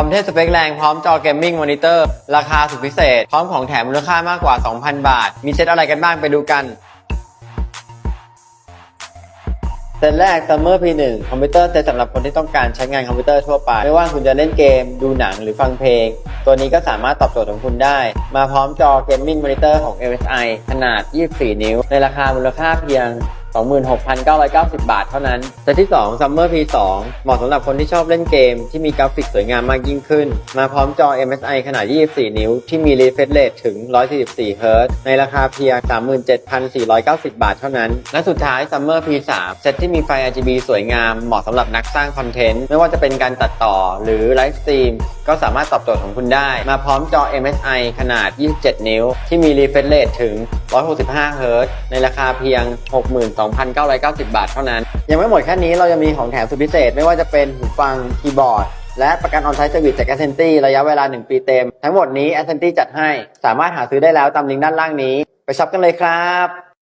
อมเทสสเปคแรงพร้อมจอเกมมิ่งมอนิเตอร์ราคาสุดพิเศษ พร้อมของแถมมูลค่ามากกว่า 2,000 บาท มีเซตอะไรกันบ้างไปดูกันเซตแรก Summer P1 คอมพิวเตอร์เซตสำหรับคนที่ต้องการใช้งานคอมพิวเตอร์ทั่วไป ไม่ว่าคุณจะเล่นเกม ดูหนังหรือฟังเพลง ตัวนี้ก็สามารถตอบโจทย์ของคุณได้ มาพร้อมจอเกมมิ่งมอนิเตอร์ของ MSI ขนาด 24 นิ้ว ในราคามูลค่าเพียง 26,990 บาทเท่านั้น เซตที่ 2 Summer P2 เหมาะสำหรับคนที่ชอบเล่นเกม ที่มีกราฟิกสวยงามมากยิ่งขึ้น มาพร้อมจอ MSI ขนาด 24 นิ้ว ที่มี refresh rate ถึง 144 Hz ในราคาเพียง 37,490 บาทเท่านั้น และสุดท้าย Summer P3 เซตที่มีไฟ RGB สวยงาม เหมาะสำหรับนักสร้างคอนเทนต์ ไม่ว่าจะเป็นการตัดต่อหรือไลฟ์สตรีม ก็สามารถตอบโจทย์ของคุณได้ มาพร้อมจอ MSI ขนาด 27 นิ้ว ที่มี refresh rate ถึง 165เฮิรตในราคาเพียง 62,990 บาทเท่านั้น ยังไม่หมดแค่นี้เรายังมีของแถมสุดพิเศษ ไม่ว่าจะเป็นหูฟังคีย์บอร์ดและประกันออนไซต์เซอร์วิสจาก a อ c e n t y ระยะเวลา 1 ปีเต็ม ทั้งหมดนี้ a อ c e n t y จัดให้ สามารถหาซื้อได้แล้วตามลิงก์ด้านล่างนี้ ไปช็อปกันเลยครับ